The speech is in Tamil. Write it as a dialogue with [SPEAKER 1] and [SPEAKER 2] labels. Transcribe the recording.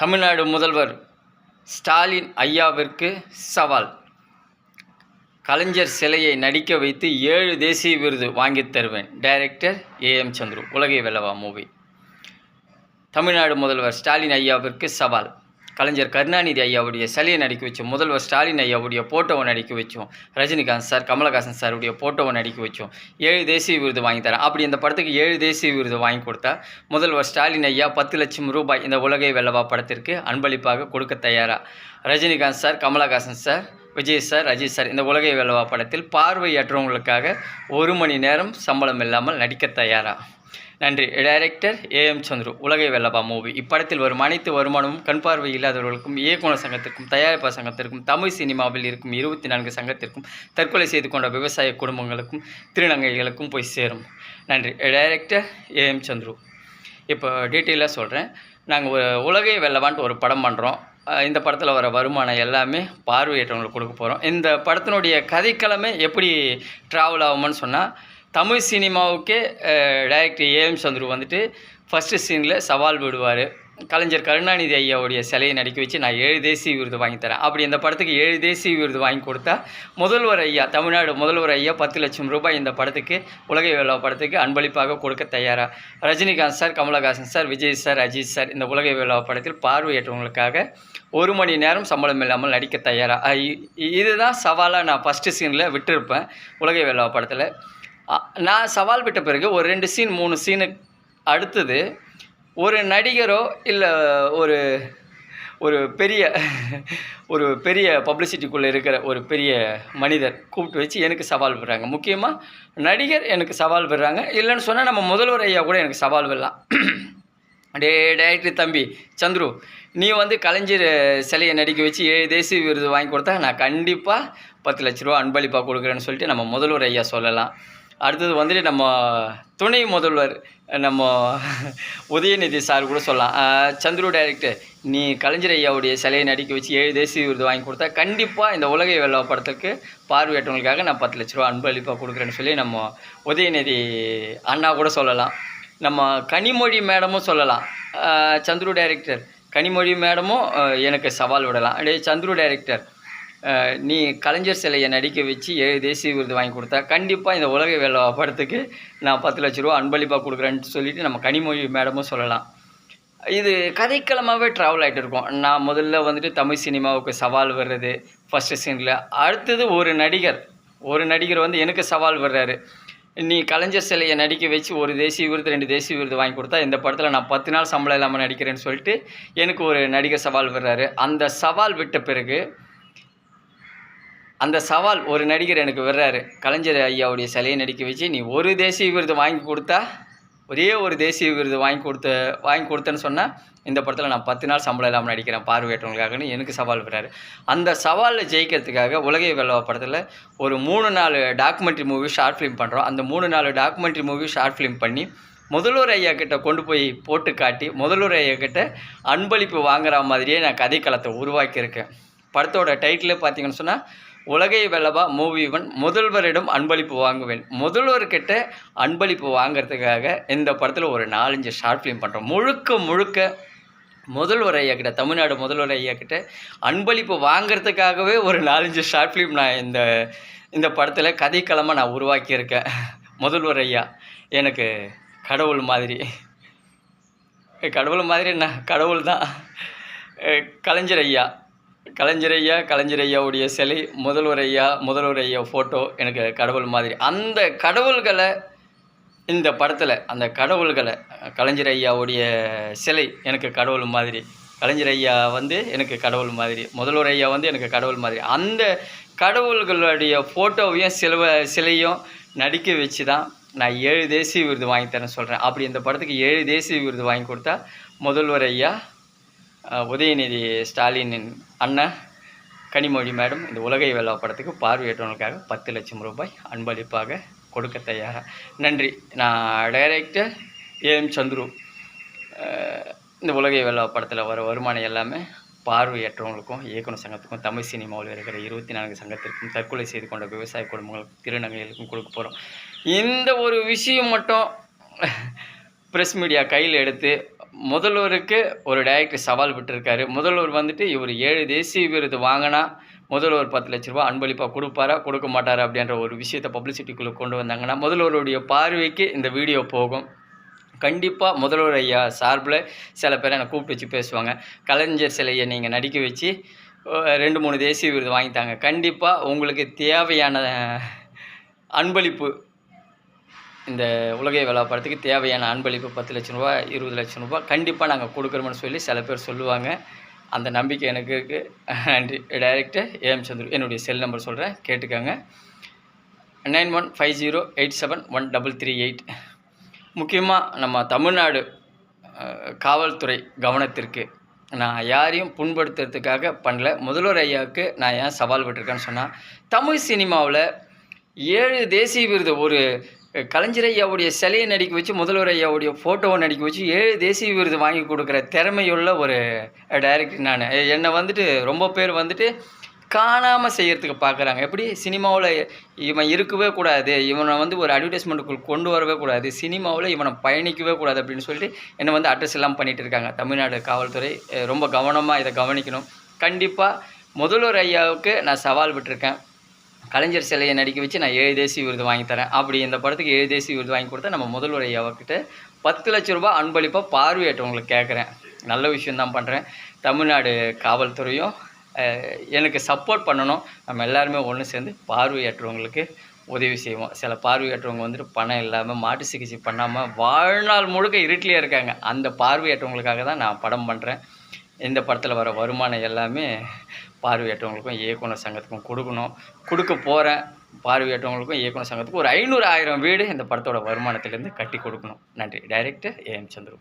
[SPEAKER 1] தமிழ்நாடு முதல்வர் ஸ்டாலின் ஐயாவிற்கு சவால். கலைஞர் சிலையை நடிக்க வைத்து ஏழு தேசிய விருது வாங்கித் தருவேன். டைரக்டர் ஏஎம் சந்துரு உலகை வெல்லவா மூவி. தமிழ்நாடு முதல்வர் ஸ்டாலின் ஐயாவிற்கு சவால். கலைஞர் கருணாநிதி ஐயாவுடைய சிலையை நடிக்க வச்சோம். முதல்வர் ஸ்டாலின் ஐயாவுடைய போட்டோவை நடிக்க வச்சோம். ரஜினிகாந்த் சார் கமலஹாசன் சாருடைய போட்டோவை நடிக்க வச்சோம். ஏழு தேசிய விருது வாங்கி தரேன். அப்படி இந்த படத்துக்கு ஏழு தேசிய விருது வாங்கி கொடுத்தா முதல்வர் ஸ்டாலின் ஐயா பத்து லட்சம் ரூபாய் இந்த உலகை வெல்லவா படத்திற்கு அன்பளிப்பாக கொடுக்க தயாரா? Rajinikanth sir Kamal Haasan sir Vijay sir Ajith sir இந்த உலகை வெல்லவா படத்தில் பார்வையற்றவங்களுக்காக ஒரு மணி நேரம் சம்பளம் இல்லாமல் நடிக்க தயாரா? நன்றி. டைரக்டர் ஏஎம் சந்துரு உலகை வெல்லபா மூவி. இப்படத்தில் வரும் அனைத்து வருமானமும் கண் பார்வை இல்லாதவர்களுக்கும் இயக்குனர் சங்கத்திற்கும் தயாரிப்பாளர் சங்கத்திற்கும் தமிழ் சினிமாவில் இருக்கும் இருபத்தி நான்கு சங்கத்திற்கும் தற்கொலை செய்து கொண்ட விவசாய குடும்பங்களுக்கும் திருநங்கைகளுக்கும் போய் சேரும். நன்றி. Director AM Chandru. இப்போ டீட்டெயிலாக சொல்கிறேன் நாங்கள் உலகை வெல்லவான்ட்டு ஒரு படம் பண்ணுறோம் இந்த படத்தில் வர வருமானம் எல்லாமே பார்வையற்றவங்களுக்கு கொடுக்க போகிறோம் இந்த படத்தினுடைய கதைக்களமே எப்படி ட்ராவல் ஆகும்னு சொன்னால் தமிழ் சினிமாவுக்கே டைரக்டர் ஏஎம் சந்துரு வந்துட்டு ஃபஸ்ட்டு சீனில் சவால் விடுவார் கலைஞர் கருணாநிதி ஐயாவுடைய சிலையை நடிக்க வச்சு நான் ஏழு தேசிய விருது வாங்கி தரேன். அப்படி இந்த படத்துக்கு ஏழு தேசிய விருது வாங்கி கொடுத்தா முதல்வர் ஐயா தமிழ்நாடு முதல்வர் ஐயா பத்து லட்சம் ரூபாய் இந்த படத்துக்கு உலக வேலா படத்துக்கு அன்பளிப்பாக கொடுக்க தயாராக Rajinikanth sir Kamal Haasan sir Vijay sir Ajith sir இந்த உலகை விழா படத்தில் பார்வையற்றவங்களுக்காக ஒரு மணி நேரம் சம்பளம் இல்லாமல் நடிக்க தயாராக இதுதான் சவாலாக நான் ஃபஸ்ட்டு சீனில் விட்டிருப்பேன். உலகை வேலா படத்தில். நான் சவால் விட்ட பிறகு ஒரு ரெண்டு சீன் மூணு சீனு அடுத்தது ஒரு நடிகரோ இல்லை ஒரு ஒரு பெரிய ஒரு பெரிய பப்ளிசிட்டிக்குள்ளே இருக்கிற ஒரு பெரிய மனிதர் கூப்பிட்டு வச்சு எனக்கு சவால் விடுறாங்க. முக்கியமாக நடிகர் எனக்கு சவால் விடுறாங்க. இல்லைன்னு சொன்னால் நம்ம முதல்வர் ஐயா கூட எனக்கு சவால் விடலாம். டே டேரக்டர் தம்பி சந்துரு நீ வந்து கலைஞர் சிலையை நடிக்க வச்சு ஏழு தேசிய விருது வாங்கி கொடுத்தா நான் கண்டிப்பாக பத்து லட்ச ரூபா அன்பளிப்பாக கொடுக்குறேன்னு சொல்லிட்டு நம்ம முதல்வர் ஐயா சொல்லலாம். அடுத்தது வந்துட்டு நம்ம துணை முதல்வர் நம்ம உதயநிதி சார் கூட சொல்லலாம். சந்துரு டைரக்டர் நீ கலைஞர் ஐயாவுடைய சிலையை நடிக்க வச்சு ஏழு தேசிய விருது வாங்கி கொடுத்தா கண்டிப்பாக இந்த உலகை வெள்ளா படத்துக்கு பார்வையற்றவங்களுக்காக நான் பத்து லட்ச ரூபா அன்பளிப்பாக கொடுக்குறேன்னு சொல்லி நம்ம உதயநிதி அண்ணா கூட சொல்லலாம். நம்ம கனிமொழி மேடமும் சொல்லலாம். சந்துரு டைரக்டர் கனிமொழி மேடமும் எனக்கு சவால் விடலாம். டே சந்துரு டைரக்டர் நீ கலைஞர் சிலையை நடிக்க வச்சு ஏழு தேசிய விருது வாங்கி கொடுத்தா கண்டிப்பாக இந்த உலக வேலை படத்துக்கு நான் பத்து லட்ச ரூபா அன்பளிப்பாக கொடுக்குறேன்னு சொல்லிட்டு நம்ம கனிமொழி மேடமும் சொல்லலாம். இது கதைக்களமாகவே ட்ராவல் ஆகிட்டு இருக்கும். நான் முதல்ல வந்துட்டு தமிழ் சினிமாவுக்கு சவால் வர்றது ஃபஸ்ட்டு சீனில் அடுத்தது ஒரு நடிகர். ஒரு நடிகர் வந்து எனக்கு சவால் வர்றாரு. நீ கலைஞர் சிலையை நடிக்க வச்சு ஒரு தேசிய விருது ரெண்டு தேசிய விருது வாங்கி கொடுத்தா இந்த படத்தில் நான் பத்து நாள் சம்பளம் இல்லாமல் நடிக்கிறேன்னு சொல்லிட்டு எனக்கு ஒரு நடிகர் சவால் வர்றாரு. அந்த சவால் விட்ட பிறகு அந்த சவால் ஒரு நடிகர் எனக்கு விடுறாரு. கலைஞர் ஐயாவுடைய சிலையை நடிக்க வச்சு நீ ஒரு தேசிய விருது வாங்கி கொடுத்தா ஒரே ஒரு தேசிய விருது வாங்கி கொடுத்த வாங்கி கொடுத்தேன்னு சொன்னால் இந்த படத்தில் நான் பத்து நாள் சம்பளம் இல்லாமல் நடிக்கிறேன் பார்வையற்றவங்களுக்காகன்னு எனக்கு சவால் விடுறாரு. அந்த சவாலில் ஜெயிக்கிறதுக்காக உலகை வெள்ளவா படத்தில் ஒரு மூணு நாலு டாக்குமெண்ட்ரி மூவி ஷார்ட் ஃபிலிம் பண்ணுறோம் அந்த மூணு நாலு டாக்குமெண்ட்ரி மூவி ஷார்ட் ஃபிலிம் பண்ணி முதல்வர் ஐயா கிட்ட கொண்டு போய் போட்டு காட்டி முதல்வர் ஐயா கிட்ட அன்பளிப்பு வாங்குற மாதிரியே நான் கதைக்களத்தை உருவாக்கியிருக்கேன். படத்தோட டைட்டிலே பார்த்தீங்கன்னு சொன்னால் உலகை வெல்லவா மூவி ஒன் முதல்வரிடம் அன்பளிப்பு வாங்குவேன். முதல்வர்கிட்ட அன்பளிப்பு வாங்குறதுக்காக இந்த படத்தில் ஒரு நாலஞ்சு ஷார்ட் ஃபிலிம் பண்ணுறோம் முழுக்க முழுக்க முதல்வர் ஐயா கிட்ட தமிழ்நாடு முதல்வர் ஐயா கிட்ட அன்பளிப்பு வாங்குறதுக்காகவே ஒரு நாலஞ்சு ஷார்ட் ஃபிலிம் நான் இந்த இந்த படத்தில் கதைக்களமாக நான் உருவாக்கியிருக்கேன். முதல்வர் ஐயா எனக்கு கடவுள் மாதிரி. கடவுள் மாதிரி என்ன? கடவுள் தான். கலைஞர் ஐயா. கலைஞர் ஐயா கலைஞர் ஐயாவுடைய சிலை முதல்வர் ஐயா ஐயா ஃபோட்டோ எனக்கு கடவுள் மாதிரி. அந்த கடவுள்களை இந்த படத்தில் அந்த கடவுள்களை கலைஞரையாவுடைய சிலை எனக்கு கடவுள் மாதிரி. கலைஞர் ஐயா வந்து எனக்கு கடவுள் மாதிரி. முதல்வர் ஐயா வந்து எனக்கு கடவுள் மாதிரி. அந்த கடவுள்களுடைய ஃபோட்டோவையும் சிலுவ சிலையும் நடிக்க வச்சு தான் நான் ஏழு தேசிய விருது வாங்கி சொல்கிறேன் அப்படி இந்த படத்துக்கு ஏழு தேசிய விருது வாங்கி கொடுத்தா முதல்வர் ஐயா உதயநிதி ஸ்டாலினின் அண்ணன் கனிமொழி மேடம் இந்த உலகை வெல்லா படத்துக்கு பார்வையற்றவங்களுக்காக பத்து லட்சம் ரூபாய் அன்பளிப்பாக கொடுக்க தயாராக நன்றி. நான் டைரக்டர் ஏஎம் சந்துரு இந்த உலகை வெல்லா படத்தில் வர வருமானம் எல்லாமே பார்வையற்றவங்களுக்கும் இயக்குனர் சங்கத்துக்கும் தமிழ் சினிமாவில் இருக்கிற இருபத்தி நான்கு சங்கத்திற்கும் தற்கொலை செய்து கொண்ட விவசாய குடும்பங்களுக்கும் திருநங்கைகளுக்கும் கொடுக்க போகிறோம் இந்த ஒரு விஷயம் மட்டும் ப்ரெஸ் மீடியா கையில் எடுத்து முதல்வருக்கு ஒரு டைரக்டர் சவால் விட்டுருக்காரு. முதல்வர் வந்துட்டு இவர் ஏழு தேசிய விருது வாங்கினா முதல்வர் பத்து லட்ச ரூபா அன்பளிப்பாக கொடுப்பாரா கொடுக்க மாட்டாரா அப்படின்ற ஒரு விஷயத்தை பப்ளிசிட்டிக்குள்ளே கொண்டு வந்தாங்கன்னா முதல்வருடைய பார்வைக்கு இந்த வீடியோ போகும். கண்டிப்பாக முதல்வர் ஐயா சார்பில் சில பேரை என்னை கூப்பிட்டு வச்சு பேசுவாங்க. கலைஞர் சிலையை நீங்கள் நடிக்க வச்சு ரெண்டு மூணு தேசிய விருது வாங்கித்தாங்க. கண்டிப்பாக உங்களுக்கு தேவையான அன்பளிப்பு இந்த உலகை விழா தேவையான அன்பளிப்பு பத்து லட்சம் ரூபா இருபது லட்சம் ரூபா கண்டிப்பாக நாங்கள் கொடுக்குறோம்னு சொல்லி சில பேர் சொல்லுவாங்க. அந்த நம்பிக்கை எனக்கு இருக்குது நன்றி. ஏஎம் சந்திர என்னுடைய செல் நம்பர் சொல்கிறேன் கேட்டுக்கோங்க. Nine one five zero eight seven one double three eight. முக்கியமாக நம்ம தமிழ்நாடு காவல்துறை கவனத்திற்கு நான் யாரையும் புண்படுத்துறதுக்காக பண்ணல. முதல்வர் ஐயாவுக்கு நான் ஏன் சவால் விட்டுருக்கேன்னு சொன்னால் தமிழ் சினிமாவில் ஏழு தேசிய விருது ஒரு கலைஞர் ஐயாவுடைய சிலையை நடிக்க வச்சு முதல்வர் ஐயாவுடைய ஃபோட்டோவை நடிக்க வச்சு ஏழு தேசிய விருது வாங்கி கொடுக்குற திறமையுள்ள ஒரு டைரக்டர் நான். என்னை வந்துட்டு ரொம்ப பேர் வந்துட்டு காணாமல் செய்கிறதுக்கு பார்க்குறாங்க எப்படி? சினிமாவில் இவன் இருக்கவே கூடாது. இவனை வந்து ஒரு அட்வர்டைஸ்மெண்ட்டுக்குள் கொண்டு வரவே கூடாது. சினிமாவில் இவனை பயணிக்கவே கூடாது அப்படின்னு சொல்லிட்டு என்னை வந்து அட்ரஸ் எல்லாம் பண்ணிகிட்டு இருக்காங்க. தமிழ்நாடு காவல்துறை ரொம்ப கவனமாக இதை கவனிக்கணும். கண்டிப்பாக முதல்வர் ஐயாவுக்கு நான் சவால் விட்டுருக்கேன். கலைஞர் சிலையை நடிக்க வச்சு நான் ஏழு தேசிய விருது வாங்கி தரேன். அப்படி இந்த படத்துக்கு ஏழு தேசிய விருது வாங்கி கொடுத்தா நம்ம முதல்வர் அவர்கிட்ட பத்து லட்ச ரூபாய் அன்பளிப்பாக பார்வையற்றவங்களுக்கு கேட்குறேன். நல்ல விஷயந்தான் பண்ணுறேன் தமிழ்நாடு காவல்துறையும் எனக்கு சப்போர்ட் பண்ணணும். நம்ம எல்லாருமே ஒன்று சேர்ந்து பார்வையற்றவங்களுக்கு உதவி செய்வோம். சில பார்வையற்றவங்க வந்துட்டு பணம் இல்லாமல் மாட்டு சிகிச்சை பண்ணாமல் வாழ்நாள் முழுக்க இருட்டிலே இருக்காங்க. அந்த பார்வையற்றவங்களுக்காக தான் நான் படம் பண்ணுறேன் இந்த படத்தில் வர வருமானம் எல்லாமே பார்வையற்றவங்களுக்கும் இயக்குனர் சங்கத்துக்கும் கொடுக்கணும். கொடுக்க போகிறேன் பார்வையற்றவங்களுக்கும் இயக்குனர் சங்கத்துக்கும் ஒரு ஐநூறு ஆயிரம் வீடு இந்த படத்தோட வருமானத்திலேருந்து கட்டி கொடுக்கணும். நன்றி. Director M Chandru.